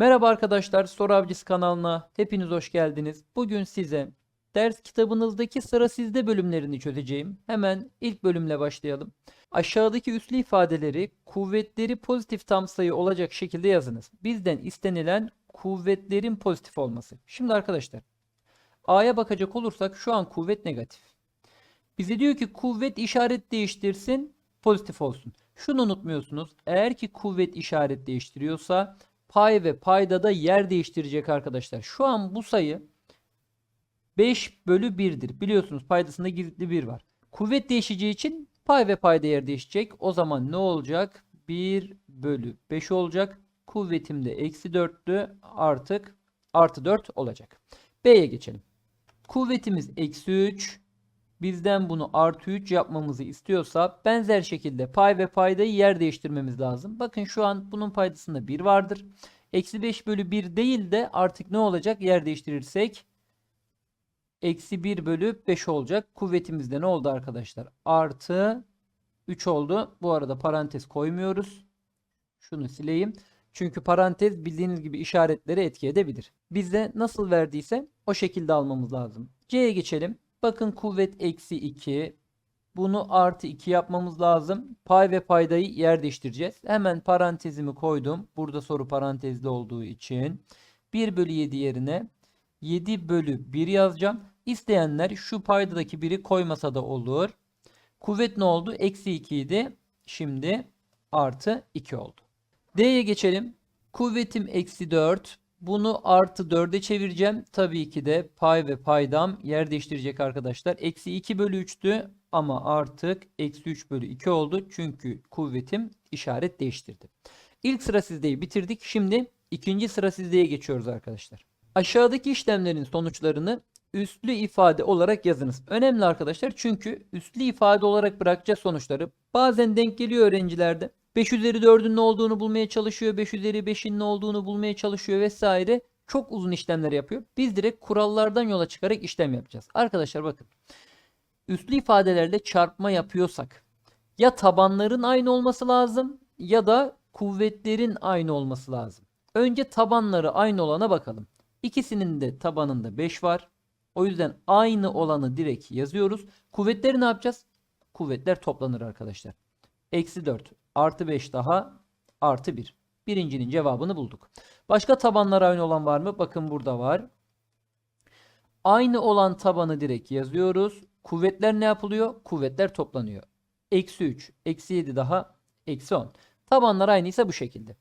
Merhaba arkadaşlar, Soru Avcısı kanalına hepiniz hoş geldiniz. Bugün size ders kitabınızdaki sıra sizde bölümlerini çözeceğim. Hemen ilk bölümle başlayalım. Aşağıdaki üslü ifadeleri kuvvetleri pozitif tam sayı olacak şekilde yazınız. Bizden istenilen kuvvetlerin pozitif olması. Şimdi arkadaşlar A'ya bakacak olursak şu an kuvvet negatif. Bize diyor ki kuvvet işaret değiştirsin pozitif olsun. Şunu unutmuyorsunuz. Eğer ki kuvvet işaret değiştiriyorsa pay ve payda da yer değiştirecek arkadaşlar. Şu an bu sayı 5 bölü 1'dir. Biliyorsunuz paydasında gizli 1 var. Kuvvet değişeceği için pay ve payda yer değişecek. O zaman ne olacak? 1 bölü 5 olacak. Kuvvetim de eksi 4'tü. Artık artı 4 olacak. B'ye geçelim. Kuvvetimiz eksi 3. Bizden bunu artı 3 yapmamızı istiyorsa benzer şekilde pay ve paydayı yer değiştirmemiz lazım. Bakın şu an bunun paydasında 1 vardır. Eksi 5 bölü 1 değil de artık ne olacak yer değiştirirsek? Eksi 1 bölü 5 olacak. Kuvvetimizde ne oldu arkadaşlar? Artı 3 oldu. Bu arada parantez koymuyoruz. Şunu sileyim. Çünkü parantez bildiğiniz gibi işaretleri etki edebilir. Bizde nasıl verdiyse o şekilde almamız lazım. C'ye geçelim. Bakın kuvvet eksi 2. Bunu artı 2 yapmamız lazım. Pay ve paydayı yer değiştireceğiz. Hemen parantezimi koydum. Burada soru parantezli olduğu için. 1 bölü 7 yerine 7 bölü 1 yazacağım. İsteyenler şu paydadaki 1'i koymasa da olur. Kuvvet ne oldu? Eksi 2 idi. Şimdi artı 2 oldu. D'ye geçelim. Kuvvetim eksi 4. Bunu artı 4'e çevireceğim. Tabii ki de pay ve paydam yer değiştirecek arkadaşlar. Eksi 2 bölü 3'tü ama artık eksi 3 bölü 2 oldu. Çünkü kuvvetim işaret değiştirdi. İlk sıra sizdeyi bitirdik. Şimdi ikinci sıra sizdeye geçiyoruz arkadaşlar. Aşağıdaki işlemlerin sonuçlarını üslü ifade olarak yazınız. Önemli arkadaşlar çünkü üslü ifade olarak bırakacağız sonuçları. Bazen denk geliyor öğrencilerde. 5 üzeri 4'ün ne olduğunu bulmaya çalışıyor. 5 üzeri 5'in ne olduğunu bulmaya çalışıyor vesaire. Çok uzun işlemler yapıyor. Biz direkt kurallardan yola çıkarak işlem yapacağız. Arkadaşlar bakın. Üslü ifadelerle çarpma yapıyorsak ya tabanların aynı olması lazım ya da kuvvetlerin aynı olması lazım. Önce tabanları aynı olana bakalım. İkisinin de tabanında 5 var. O yüzden aynı olanı direkt yazıyoruz. Kuvvetleri ne yapacağız? Kuvvetler toplanır arkadaşlar. Eksi 4 artı 5 daha artı 1. Birincinin cevabını bulduk. Başka tabanlar aynı olan var mı? Bakın burada var. Aynı olan tabanı direkt yazıyoruz. Kuvvetler ne yapılıyor? Kuvvetler toplanıyor. Eksi 3, eksi 7 daha eksi 10. Tabanlar aynıysa bu şekilde.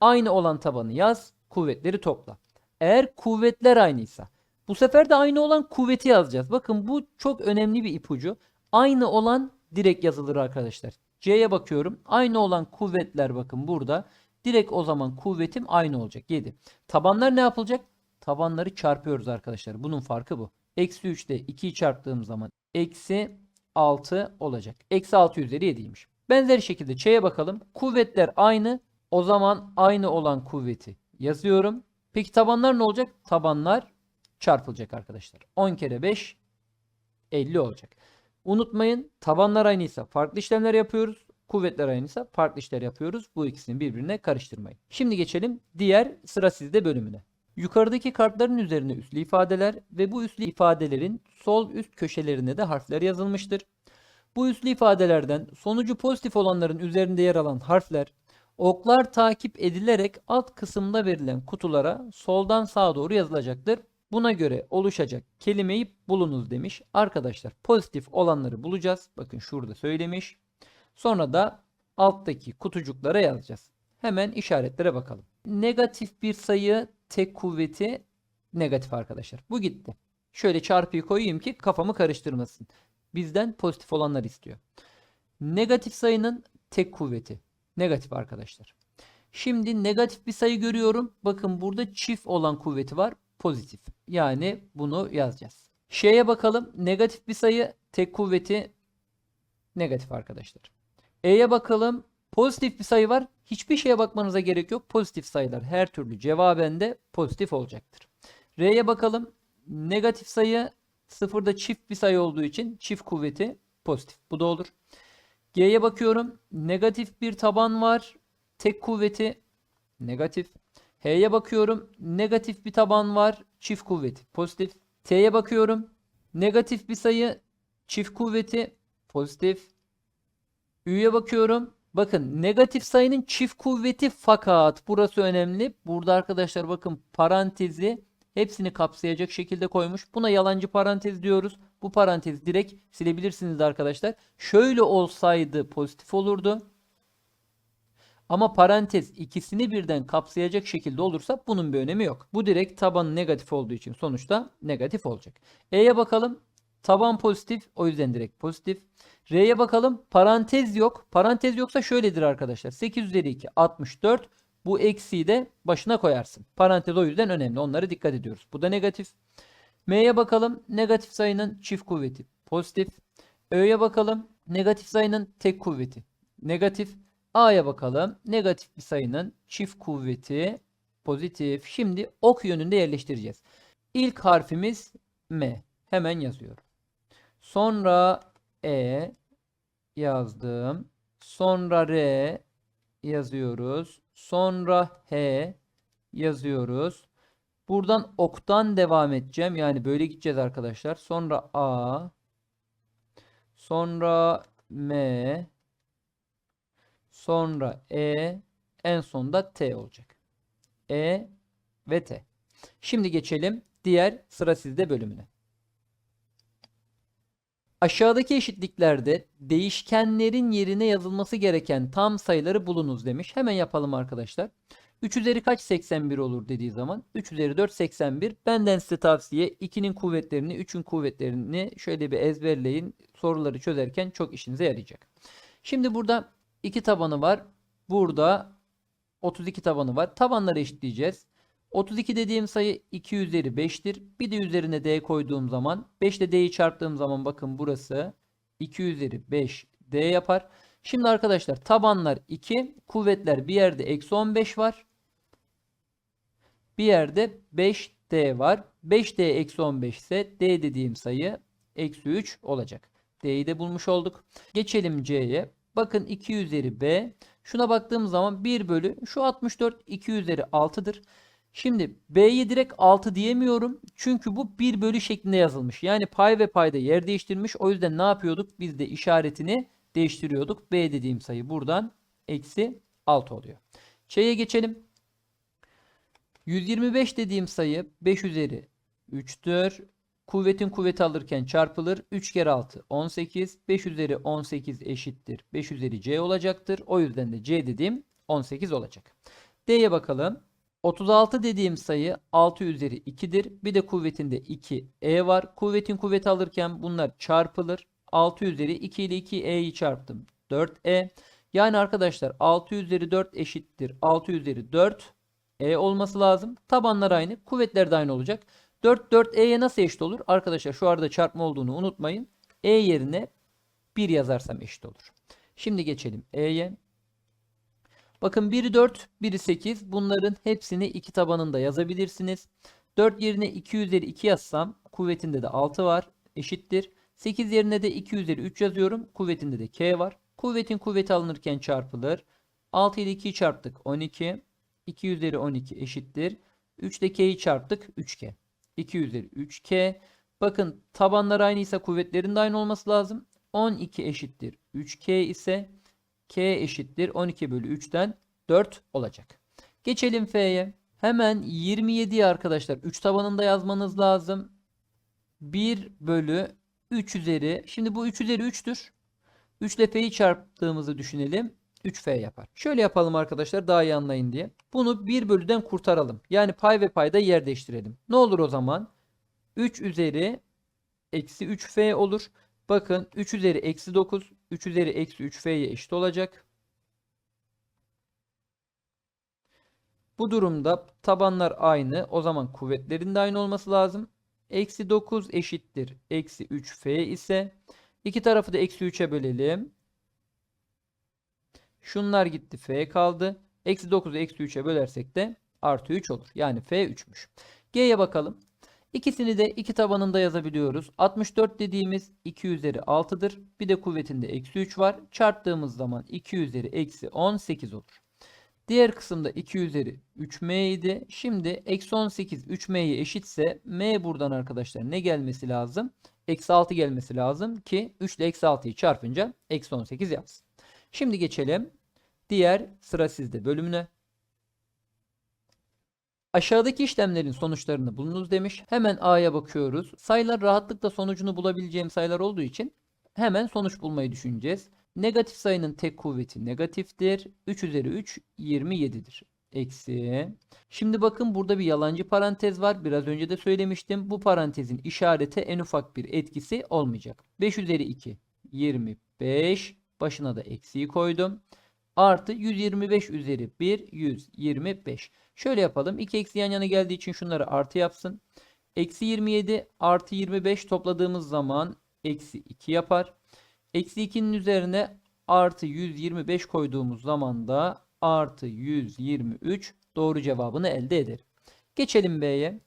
Aynı olan tabanı yaz, kuvvetleri topla. Eğer kuvvetler aynıysa bu sefer de aynı olan kuvveti yazacağız. Bakın bu çok önemli bir ipucu. Aynı olan direkt yazılır arkadaşlar. C'ye bakıyorum. Aynı olan kuvvetler bakın burada. Direkt o zaman kuvvetim aynı olacak. 7. Tabanlar ne yapılacak? Tabanları çarpıyoruz arkadaşlar. Bunun farkı bu. Eksi 3'te 2'yi çarptığım zaman eksi 6 olacak. Eksi 6 üzeri 7'ymiş. Benzer şekilde Ç'ye bakalım. Kuvvetler aynı. O zaman aynı olan kuvveti yazıyorum. Peki tabanlar ne olacak? Tabanlar çarpılacak arkadaşlar. 10 kere 5 50 olacak. Unutmayın tabanlar aynıysa farklı işlemler yapıyoruz. Kuvvetler aynıysa farklı işler yapıyoruz. Bu ikisini birbirine karıştırmayın. Şimdi geçelim diğer sıra sizde bölümüne. Yukarıdaki kartların üzerine üslü ifadeler ve bu üslü ifadelerin sol üst köşelerine de harfler yazılmıştır. Bu üslü ifadelerden sonucu pozitif olanların üzerinde yer alan harfler oklar takip edilerek alt kısımda verilen kutulara soldan sağa doğru yazılacaktır. Buna göre oluşacak kelimeyi bulunuz demiş. Arkadaşlar pozitif olanları bulacağız. Bakın şurada söylemiş. Sonra da alttaki kutucuklara yazacağız. Hemen işaretlere bakalım. Negatif bir sayı tek kuvveti negatif arkadaşlar. Bu gitti. Şöyle çarpıyı koyayım ki kafamı karıştırmasın. Bizden pozitif olanlar istiyor. Negatif sayının tek kuvveti negatif arkadaşlar. Şimdi negatif bir sayı görüyorum. Bakın burada çift olan kuvveti var pozitif. Yani bunu yazacağız. Şeye bakalım. Negatif bir sayı tek kuvveti negatif arkadaşlar. E'ye bakalım. Pozitif bir sayı var. Hiçbir şeye bakmanıza gerek yok. Pozitif sayılar her türlü cevaben de pozitif olacaktır. R'ye bakalım. Negatif sayı sıfırda çift bir sayı olduğu için çift kuvveti pozitif. Bu da olur. G'ye bakıyorum. Negatif bir taban var. Tek kuvveti negatif. H'ye bakıyorum. Negatif bir taban var. Çift kuvveti pozitif. T'ye bakıyorum. Negatif bir sayı. Çift kuvveti pozitif. Ü'ye bakıyorum. Bakın negatif sayının çift kuvveti fakat burası önemli. Burada arkadaşlar bakın parantezi hepsini kapsayacak şekilde koymuş. Buna yalancı parantez diyoruz. Bu parantezi direkt silebilirsiniz arkadaşlar. Şöyle olsaydı pozitif olurdu. Ama parantez ikisini birden kapsayacak şekilde olursa bunun bir önemi yok. Bu direkt tabanı negatif olduğu için sonuçta negatif olacak. E'ye bakalım. Taban pozitif o yüzden direkt pozitif. R'ye bakalım. Parantez yok. Parantez yoksa şöyledir arkadaşlar. 8 üzeri 2 64. Bu eksiği de başına koyarsın. Parantez o yüzden önemli. Onlara dikkat ediyoruz. Bu da negatif. M'ye bakalım. Negatif sayının çift kuvveti pozitif. Ö'ye bakalım. Negatif sayının tek kuvveti negatif. A'ya bakalım. Negatif bir sayının çift kuvveti pozitif. Şimdi ok yönünde yerleştireceğiz. İlk harfimiz M. Hemen yazıyorum. Sonra E yazdım. Sonra R yazıyoruz. Sonra H yazıyoruz. Buradan oktan devam edeceğim. Yani böyle gideceğiz arkadaşlar. Sonra A. Sonra M. Sonra E. En sonda T olacak. E ve T. Şimdi geçelim diğer sıra sizde bölümüne. Aşağıdaki eşitliklerde değişkenlerin yerine yazılması gereken tam sayıları bulunuz demiş. Hemen yapalım arkadaşlar. 3 üzeri kaç 81 olur dediği zaman 3 üzeri 4 81. Benden size tavsiye 2'nin kuvvetlerini 3'ün kuvvetlerini şöyle bir ezberleyin. Soruları çözerken çok işinize yarayacak. Şimdi burada 2 tabanı var. Burada 32 tabanı var. Tabanları eşitleyeceğiz. 32 dediğim sayı 2 üzeri 5'tir. Bir de üzerine d koyduğum zaman 5 ile d'yi çarptığım zaman bakın burası 2 üzeri 5 d yapar. Şimdi arkadaşlar tabanlar 2 kuvvetler bir yerde eksi 15 var. Bir yerde 5d var. 5d eksi 15 ise d dediğim sayı eksi 3 olacak. d'yi de bulmuş olduk. Geçelim c'ye. Bakın 2 üzeri b. Şuna baktığım zaman 1 bölü şu 64 2 üzeri 6'dır. Şimdi B'ye direkt 6 diyemiyorum. Çünkü bu 1 bölü şeklinde yazılmış. Yani pay ve payda yer değiştirmiş. O yüzden ne yapıyorduk? Biz de işaretini değiştiriyorduk. B dediğim sayı buradan eksi 6 oluyor. Ç'ye geçelim. 125 dediğim sayı 5 üzeri 3'tür. Kuvvetin kuvveti alırken çarpılır. 3 kere 6 18. 5 üzeri 18 eşittir. 5 üzeri C olacaktır. O yüzden de C dediğim 18 olacak. D'ye bakalım. 36 dediğim sayı 6 üzeri 2'dir. Bir de kuvvetinde 2e var. Kuvvetin kuvveti alırken bunlar çarpılır. 6 üzeri 2 ile 2e'yi çarptım. 4e. Yani arkadaşlar 6 üzeri 4 eşittir. 6 üzeri 4 e olması lazım. Tabanlar aynı. Kuvvetler de aynı olacak. 4 4e'ye nasıl eşit olur? Arkadaşlar şu arada çarpma olduğunu unutmayın. e yerine 1 yazarsam eşit olur. Şimdi geçelim e'ye. Bakın biri 4, biri 8. Bunların hepsini iki tabanında yazabilirsiniz. 4 yerine 2 üzeri 2 yazsam kuvvetinde de 6 var. Eşittir. 8 yerine de 2 üzeri 3 yazıyorum. Kuvvetinde de k var. Kuvvetin kuvveti alınırken çarpılır. 6 ile 2'yi çarptık 12. 2 üzeri 12 eşittir. 3 ile k'yi çarptık 3k. 2 üzeri 3k. Bakın tabanlar aynıysa kuvvetlerin de aynı olması lazım. 12 eşittir 3k ise k eşittir 12 bölü 3'ten 4 olacak. Geçelim f'ye. Hemen 27'yi arkadaşlar 3 tabanında yazmanız lazım. 1 bölü 3 üzeri. Şimdi bu 3 üzeri 3'tür. 3 ile f'yi çarptığımızı düşünelim. 3f yapar. Şöyle yapalım arkadaşlar daha iyi anlayın diye. Bunu 1 bölüden kurtaralım. Yani pay ve payda yer değiştirelim. Ne olur o zaman? 3 üzeri eksi 3f olur. Bakın 3 üzeri eksi 9, 3 üzeri eksi 3f'ye eşit olacak. Bu durumda tabanlar aynı. O zaman kuvvetlerin de aynı olması lazım. Eksi 9 eşittir. Eksi 3f ise iki tarafı da eksi 3'e bölelim. Şunlar gitti f kaldı. Eksi 9'u eksi 3'e bölersek de artı 3 olur. Yani f 3'müş. G'ye bakalım. İkisini de iki tabanında yazabiliyoruz. 64 dediğimiz 2 üzeri 6'dır. Bir de kuvvetinde eksi 3 var. Çarptığımız zaman 2 üzeri eksi 18 olur. Diğer kısımda 2 üzeri 3m idi. Şimdi eksi 18 3m'ye eşitse m buradan arkadaşlar ne gelmesi lazım? Eksi 6 gelmesi lazım ki 3 ile eksi 6'yı çarpınca eksi 18 yapsın. Şimdi geçelim diğer sıra sizde bölümüne. Aşağıdaki işlemlerin sonuçlarını bulunuz demiş. Hemen A'ya bakıyoruz. Sayılar rahatlıkla sonucunu bulabileceğim sayılar olduğu için hemen sonuç bulmayı düşüneceğiz. Negatif sayının tek kuvveti negatiftir. 3 üzeri 3 27'dir. Eksi. Şimdi bakın burada bir yalancı parantez var. Biraz önce de söylemiştim. Bu parantezin işarete en ufak bir etkisi olmayacak. 5 üzeri 2 25. Başına da eksiği koydum. Artı 125 üzeri 1 125. Şöyle yapalım. 2 eksi yan yana geldiği için şunları artı yapsın. Eksi 27 artı 25 topladığımız zaman eksi 2 yapar. Eksi 2'nin üzerine artı 125 koyduğumuz zaman da artı 123 doğru cevabını elde eder. Geçelim B'ye.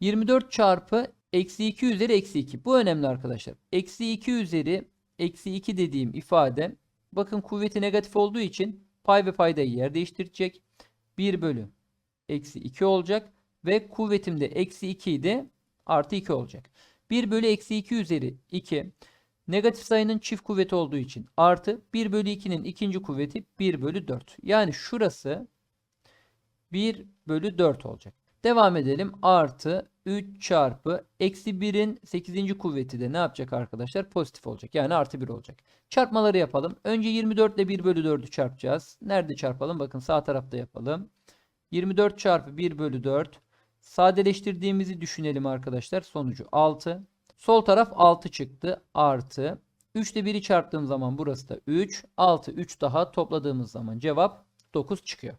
24 çarpı eksi 2 üzeri eksi 2. Bu önemli arkadaşlar. Eksi 2 üzeri eksi 2 dediğim ifade bakın kuvveti negatif olduğu için pay ve paydayı yer değiştirecek. 1 bölü eksi 2 olacak ve kuvvetim de eksi 2 idi artı 2 olacak. 1 bölü eksi 2 üzeri 2 negatif sayının çift kuvveti olduğu için artı 1 bölü 2'nin ikinci kuvveti 1 bölü 4. Yani şurası 1 bölü 4 olacak. Devam edelim. Artı 3 çarpı eksi 1'in 8. kuvveti de ne yapacak arkadaşlar? Pozitif olacak. Yani artı 1 olacak. Çarpmaları yapalım. Önce 24 ile 1 bölü 4'ü çarpacağız. Nerede çarpalım? Bakın sağ tarafta yapalım. 24 çarpı 1 bölü 4. Sadeleştirdiğimizi düşünelim arkadaşlar. Sonucu 6. Sol taraf 6 çıktı. Artı. 3 ile 1'i çarptığım zaman burası da 3. 6, 3 daha topladığımız zaman cevap 9 çıkıyor.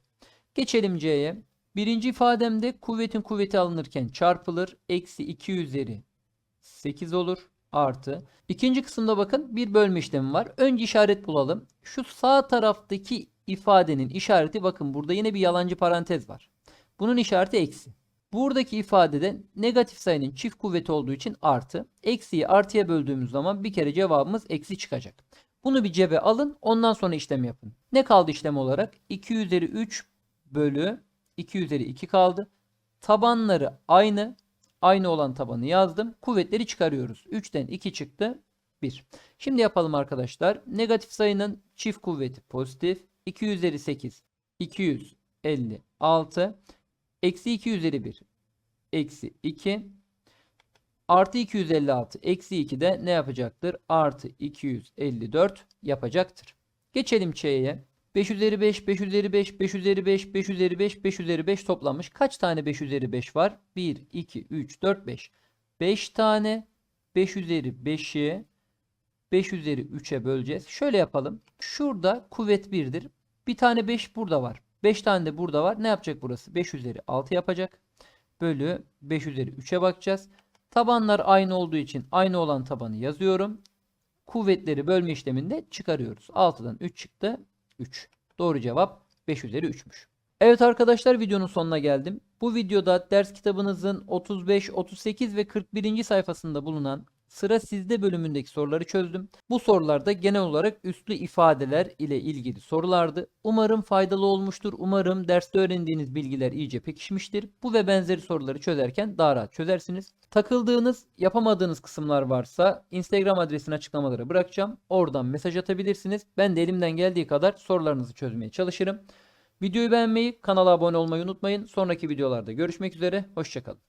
Geçelim C'ye. Birinci ifademde kuvvetin kuvveti alınırken çarpılır. Eksi 2 üzeri 8 olur. Artı. İkinci kısımda bakın bir bölme işlemi var. Önce işaret bulalım. Şu sağ taraftaki ifadenin işareti bakın burada yine bir yalancı parantez var. Bunun işareti eksi. Buradaki ifadede negatif sayının çift kuvveti olduğu için artı. Eksiyi artıya böldüğümüz zaman bir kere cevabımız eksi çıkacak. Bunu bir cebe alın ondan sonra işlem yapın. Ne kaldı işlem olarak? 2 üzeri 3 bölü 2 üzeri 2 kaldı. Tabanları aynı. Aynı olan tabanı yazdım. Kuvvetleri çıkarıyoruz. 3'ten 2 çıktı. 1. Şimdi yapalım arkadaşlar. Negatif sayının çift kuvveti pozitif. 2 üzeri 8 256 eksi 2 üzeri 1 eksi 2 artı 256 eksi 2 de ne yapacaktır? Artı 254 yapacaktır. Geçelim Ç'ye. 5 üzeri 5, 5 üzeri 5, 5 üzeri 5, 5 üzeri 5, 5 üzeri 5 toplanmış. Kaç tane 5 üzeri 5 var? 1, 2, 3, 4, 5. 5 tane 5 üzeri 5'i 5 üzeri 3'e böleceğiz. Şöyle yapalım. Şurada kuvvet 1'dir. Bir tane 5 burada var. 5 tane de burada var. Ne yapacak burası? 5 üzeri 6 yapacak. Bölü 5 üzeri 3'e bakacağız. Tabanlar aynı olduğu için aynı olan tabanı yazıyorum. Kuvvetleri bölme işleminde çıkarıyoruz. 6'dan 3 çıktı. 3. Doğru cevap 5 üzeri 3'müş. Evet arkadaşlar videonun sonuna geldim. Bu videoda ders kitabınızın 35, 38 ve 41. sayfasında bulunan Sıra sizde bölümündeki soruları çözdüm. Bu sorularda genel olarak üslü ifadeler ile ilgili sorulardı. Umarım faydalı olmuştur. Umarım derste öğrendiğiniz bilgiler iyice pekişmiştir. Bu ve benzeri soruları çözerken daha rahat çözersiniz. Takıldığınız, yapamadığınız kısımlar varsa Instagram adresini açıklamalara bırakacağım. Oradan mesaj atabilirsiniz. Ben de elimden geldiği kadar sorularınızı çözmeye çalışırım. Videoyu beğenmeyi, kanala abone olmayı unutmayın. Sonraki videolarda görüşmek üzere. Hoşçakalın.